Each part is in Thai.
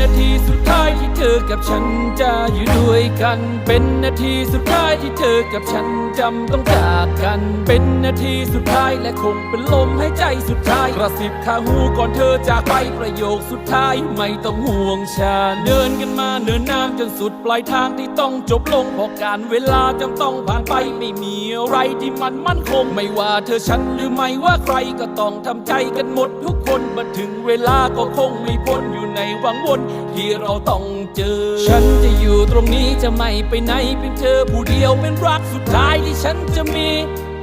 นาทีสุดท้ายที่เธอกับฉันจะอยู่ด้วยกัน เป็นนาทีสุดท้ายที่เธอกับฉันจำต้องจากกัน เป็นนาทีสุดท้ายและคงเป็นลมหายใจสุดท้ายกระซิบข้างหูก่อนเธอจากไปประโยคสุดท้ายไม่ต้องห่วงฉันเดินกันมาเนินนานจนสุดปลายทางที่ต้องจบลงเพราะการเวลาจำต้องผ่านไปไม่มีอะไรที่มันมั่นคงไม่ว่าเธอฉันหรือไม่ว่าใครก็ต้องทำใจกันหมดทุกคนมาถึงเวลาก็คงไม่พ้นอยู่ในวังวนที่เราต้องเจอ ฉันจะอยู่ตรงนี้จะไม่ไปไหนเพียงเธอผู้เดียวเป็นรักสุดท้ายที่ฉันจะมี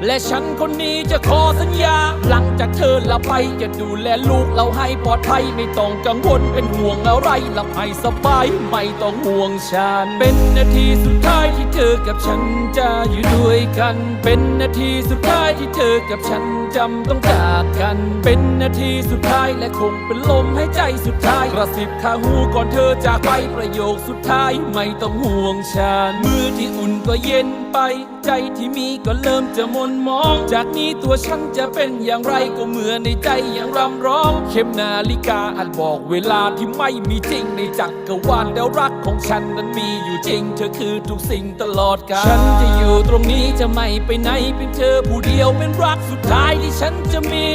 และฉันคนนี้จะขอสัญญา หลังจากเธอละไปจะดูแลลูกเราให้ปลอดภัยไม่ต้องกังวลเป็นห่วงอะไรหลับให้สบายไม่ต้องห่วงฉัน เป็นนาทีสุดท้ายที่เธอ กับฉันจะอยู่ด้วยกัน เป็นนาทีสุดท้ายที่เธอกับฉันจำต้องจากกัน เป็นนาทีสุดท้ายและคงเป็นลมหายใจสุดท้ายกระซิบข้างหูก่อนเธอจากไปประโยคสุดท้ายไม่ต้องห่วงฉันมือที่อุ่นก็เย็นไป ใจที่มีก็เริ่มจะมนมอง จากนี้ตัวฉันจะเป็นอย่างไรก็เหมือนในใจยังรำร้อง เข็มนาฬิกาอาจบอกเวลาที่ไม่มีจริงในจักรวาลแล้วรักของฉันนั้นมีอยู่จริง เธอคือทุกสิ่งตลอดกาลฉันจะอยู่ตรงนี้จะไม่ไปไหนเพียงเธอผู้เดียวเป็นรักสุดท้ายที่ฉันจะมี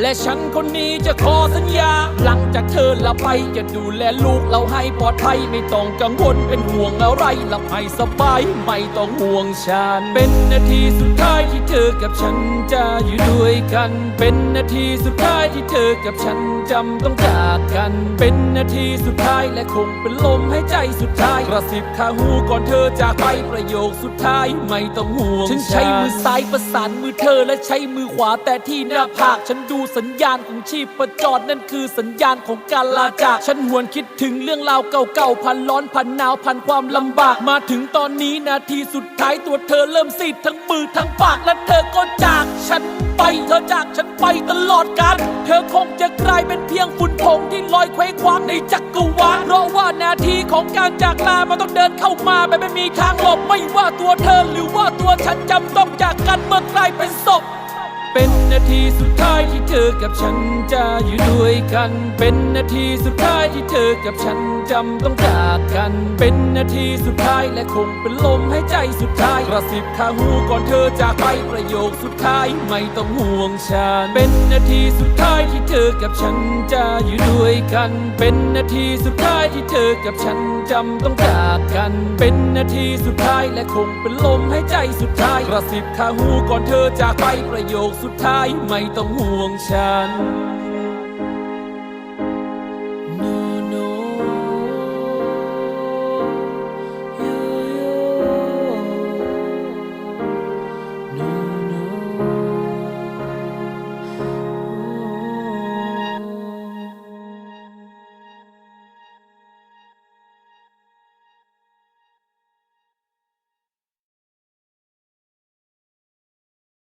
และฉันคนนี้จะขอสัญญา หลังจากเธอละไปจะดูแลลูกเราให้ปลอดภัยไม่ต้องกังวลเป็นห่วงอะไรหลับให้สบายไม่ต้องห่วงฉัน เป็นนาทีสุดท้ายที่เธอกับฉันจะอยู่ด้วยกัน เป็นนาทีสุดท้ายที่เธอกับฉันจำต้องจากกัน เป็นนาทีสุดท้ายและคงเป็นลมหายใจสุดท้ายกระซิบข้างหูก่อนเธอจากไปประโยคสุดท้ายไม่ต้องห่วง ฉันใช้มือซ้ายประสานมือเธอและใช้มือขวาแต่ที่หน้าผากฉันดูสัญญาณของชีพประจรนั่นคือสัญญาณของการลาจาก ฉันหวนคิดถึงเรื่องราวเก่าๆพันร้อนพันหนาวพันความลำบาก มาถึงตอนนี้นาทีสุดท้ายตัวเธอเริ่มซีดทั้งมือทั้งปากและเธอก็จากฉันไปเธอจากฉันไปตลอดกาลเธอคงจะกลายเป็นเพียงฝุ่นผงที่ลอยเคว้งคว้างในจักรวาลเพราะว่านาทีของการจากลามันต้องเดินเข้ามาแบบไม่มีทางหลบไม่ว่าตัวเธอหรือว่าตัวฉันจำต้องจากกันเมื่อกลายเป็นศพ เป็นนาทีสุดท้ายที่เธอกับฉันจะอยู่ด้วยกัน เป็นนาทีสุดท้ายที่เธอกับฉันจำต้องจากกัน เป็นนาทีสุดท้ายและคงเป็นลมหายใจสุดท้ายกระซิบข้างหูก่อนเธอจากไปประโยคสุดท้ายไม่ต้องห่วงฉัน เป็นนาทีสุดท้ายที่เธอกับฉันจะอยู่ด้วยกัน เป็นนาทีสุดท้ายที่เธอกับฉันจำต้องจากกัน เป็นนาทีสุดท้ายและคงเป็นลมหายใจสุดท้ายกระซิบข้างหูก่อนเธอจากไปประโยคสุดท้ายไม่ต้องห่วงฉัน